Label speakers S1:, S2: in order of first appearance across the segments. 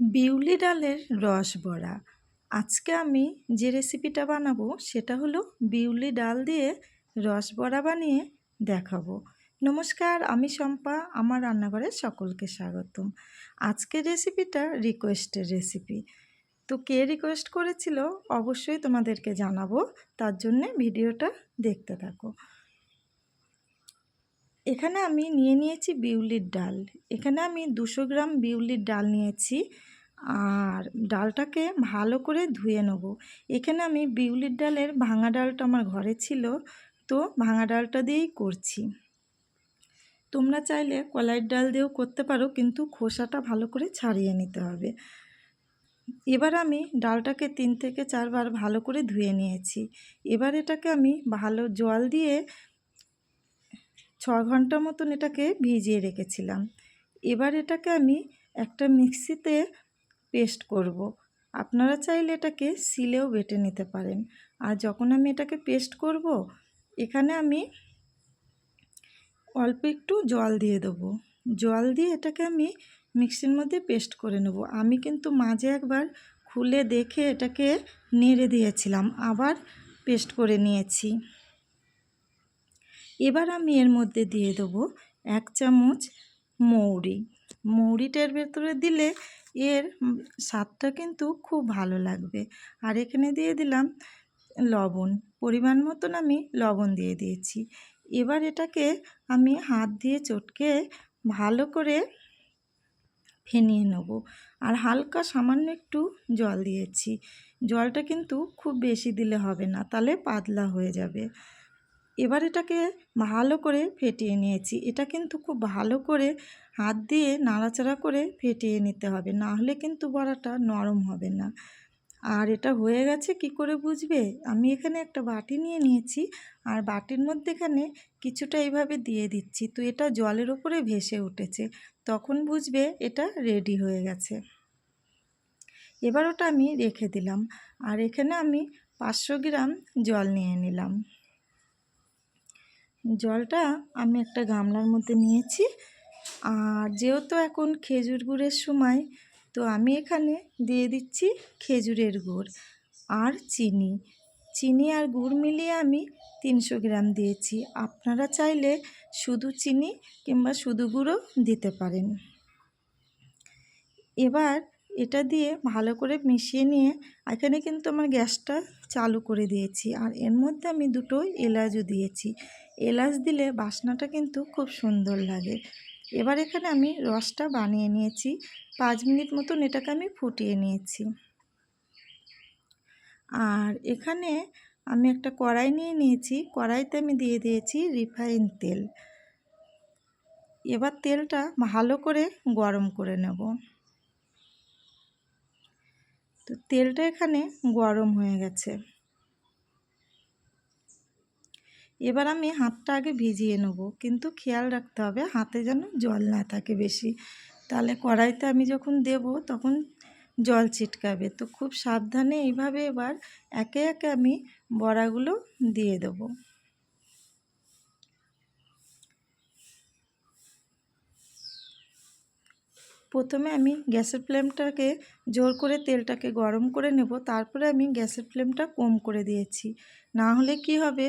S1: বিউলি ডালের রস বড়া। আজকে আমি যে রেসিপিটা বানাবো সেটা হলো বিউলি ডাল দিয়ে রস বড়া বানিয়ে দেখাবো। নমস্কার, আমি শম্পা, আমার রান্নাঘরে সকলকে স্বাগতম। আজকের রেসিপিটা রিকোয়েস্টের রেসিপি। তো কে রিকোয়েস্ট করেছিল অবশ্যই তোমাদেরকে জানাব, তার জন্যে ভিডিওটা দেখতে থাকো। এখানে আমি নিয়ে নিয়েছি বিউলির ডাল। এখানে আমি দুশো গ্রাম বিউলির ডাল নিয়েছি। আর ডালটাকে ভালো করে ধুয়ে নেব। এখানে আমি বিউলির ডালের ভাঙা ডালটা আমার ঘরে ছিল, তো ভাঙা ডালটা দিয়েই করছি। তোমরা চাইলে কলাইয়ের ডাল দিয়েও করতে পারো, কিন্তু খোসাটা ভালো করে ছাড়িয়ে নিতে হবে। এবার আমি ডালটাকে তিন থেকে চারবার ভালো করে ধুয়ে নিয়েছি। এবার এটাকে আমি ভালো জল দিয়ে ছ ঘণ্টা মতন এটাকে ভিজিয়ে রেখেছিলাম। এবার এটাকে আমি একটা মিক্সিতে পেস্ট করব। আপনারা চাইলে এটাকে সিলেও বেটে নিতে পারেন। আর যখন আমি এটাকে পেস্ট করব, এখানে আমি অল্প একটু জল দিয়ে দেবো। জল দিয়ে এটাকে আমি মিক্সির মধ্যে পেস্ট করে নেব। আমি কিন্তু মাঝে একবার খুলে দেখে এটাকে নেড়ে দিয়েছিলাম, আবার পেস্ট করে নিয়েছি। এবার আমি এর মধ্যে দিয়ে দেবো এক চামচ মৌরি। মৌরিটার ভেতরে দিলে এর স্বাদটা কিন্তু খুব ভালো লাগবে। আর এখানে দিয়ে দিলাম লবণ। পরিমাণ মতন আমি লবণ দিয়ে দিয়েছি। এবার এটাকে আমি হাত দিয়ে চটকে ভালো করে ফেনিয়ে নেব। আর হালকা সামান্য একটু জল দিয়েছি। জলটা কিন্তু খুব বেশি দিলে হবে না, তাহলে পাতলা হয়ে যাবে। এবার এটাকে ভালো করে ফেটিয়ে নিয়েছি। এটা কিন্তু খুব ভালো করে হাত দিয়ে নাড়াচাড়া করে ফেটিয়ে নিতে হবে, না হলে কিন্তু বড়াটা নরম হবে না। আর এটা হয়ে গেছে কি করে বুঝবে? আমি এখানে একটা বাটি নিয়ে নিয়েছি, আর বাটির মধ্যে এখানে কিছুটা এইভাবে দিয়ে দিচ্ছি। তো এটা জলের ওপরে ভেসে উঠেছে, তখন বুঝবে এটা রেডি হয়ে গেছে। এবার ওটা আমি রেখে দিলাম, আর এখানে আমি পাঁচশো গ্রাম জল নিয়ে নিলাম। জলটা আমি একটা গামলার মধ্যে নিয়েছি। আর যেহেতু এখন খেজুর গুড়ের সময়, তো আমি এখানে দিয়ে দিচ্ছি খেজুরের গুড় আর চিনি। চিনি আর গুড় মিলিয়ে আমি তিনশো গ্রাম দিয়েছি। আপনারা চাইলে শুধু চিনি কিংবা শুধু গুঁড়ো দিতে পারেন। এবার এটা দিয়ে ভালো করে মিশিয়ে নিয়ে এখানে কিন্তু আমার গ্যাসটা চালু করে দিয়েছি। আর এর মধ্যে আমি দুটো এলাচও দিয়েছি। এলাচ দিলে বাসনাটা কিন্তু খুব সুন্দর লাগে। এবার এখানে আমি রসটা বানিয়ে নিয়েছি। পাঁচ মিনিট মতন এটাকে আমি ফুটিয়ে নিয়েছি। আর এখানে আমি একটা কড়াই নিয়ে নিয়েছি। কড়াইতে আমি দিয়ে দিয়েছি রিফাইন তেল। এবার তেলটা ভালো করে গরম করে নেব। তো তেলটা এখানে গরম হয়ে গেছে। এবার আমি হাতটা আগে ভিজিয়ে নেব, কিন্তু খেয়াল রাখতে হবে হাতে যেন জল না থাকে বেশি। তাহলে কড়াইতে আমি যখন দেব তখন জল ছিটকাবে। তো খুব সাবধানে এইভাবে এবার একে একে আমি বড়াগুলো দিয়ে দেবো। প্রথমে আমি গ্যাসের ফ্লেমটাকে জোর করে তেলটাকে গরম করে নেব, তারপরে আমি গ্যাসের ফ্লেমটা কম করে দিয়েছি। না হলে কি হবে?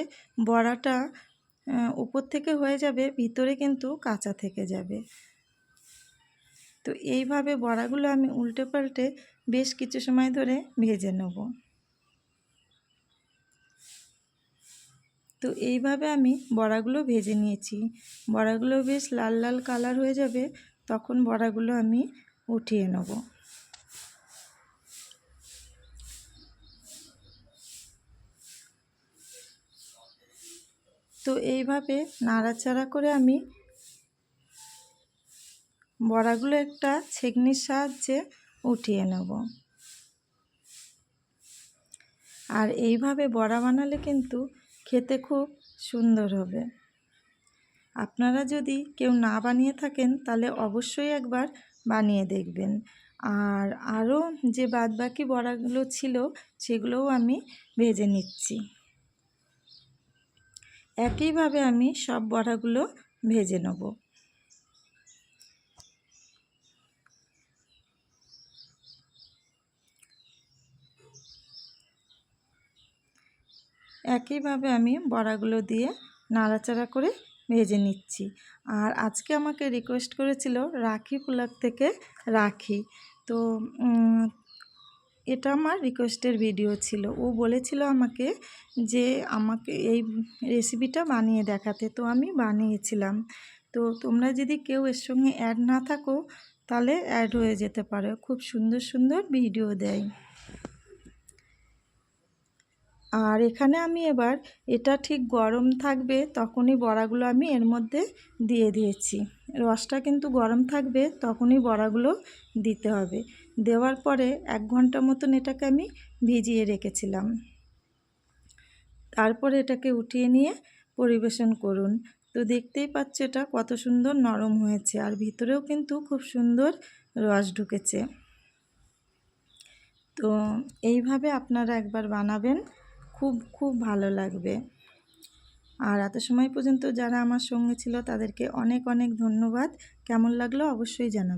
S1: বড়াটা উপর থেকে হয়ে যাবে, ভিতরে কিন্তু কাঁচা থেকে যাবে। তো এইভাবে বড়াগুলো আমি উল্টে পাল্টে বেশ কিছু সময় ধরে ভেজে নেব। তো এইভাবে আমি বড়াগুলো ভেজে নিয়েছি। বড়াগুলো বেশ লাল লাল কালার হয়ে যাবে। তখন বড়াগুলো আমি উঠিয়ে নেব। তো এইভাবে নাড়াচাড়া করে আমি বড়াগুলো একটা ছেঁকনির সাহায্যে উঠিয়ে নেব। আর এইভাবে বড়া বানালে কিন্তু খেতে খুব সুন্দর হবে। আপনারা যদি কেউ না বানিয়ে থাকেন, তাহলে অবশ্যই একবার বানিয়ে দেখবেন। আর আরও যে বাদবাকি বড়াগুলো ছিল, সেগুলোও আমি ভেজে নিচ্ছি। একইভাবে আমি সব বড়াগুলো ভেজে নেব। একইভাবে আমি বড়াগুলো দিয়ে নাড়াচাড়া করে ভেজে নিচ্ছি। আর আজকে আমাকে রিকোয়েস্ট করেছিল রাখি ব্লগ থেকে রাখি। তো এটা আমার রিকোয়েস্টের ভিডিও ছিল। ও বলেছিল আমাকে যে আমাকে এই রেসিপিটা বানিয়ে দেখাতে। তো আমি বানিয়েছিলাম। তো তোমরা যদি কেউ এর সঙ্গে অ্যাড না থাকো, তাহলে অ্যাড হয়ে যেতে পারো। খুব সুন্দর সুন্দর ভিডিও দেয়। আর এখানে আমি এবার এটা ঠিক গরম থাকবে তখনই বড়াগুলো আমি এর মধ্যে দিয়ে দিয়েছি। রসটা কিন্তু গরম থাকবে তখনই বড়াগুলো দিতে হবে। দেওয়ার পরে এক ঘণ্টা মতন এটাকে আমি ভিজিয়ে রেখেছিলাম। তারপরে এটাকে উঠিয়ে নিয়ে পরিবেশন করুন। তো দেখতেই পাচ্ছ এটা কত সুন্দর নরম হয়েছে আর ভিতরেও কিন্তু খুব সুন্দর রস ঢুকেছে। তো এইভাবে আপনারা একবার বানাবেন। খুব খুব ভালো লাগবে। আর এত সময় পর্যন্ত যারা আমার সঙ্গে ছিল তাদেরকে অনেক অনেক ধন্যবাদ। কেমন লাগল অবশ্যই জানাবেন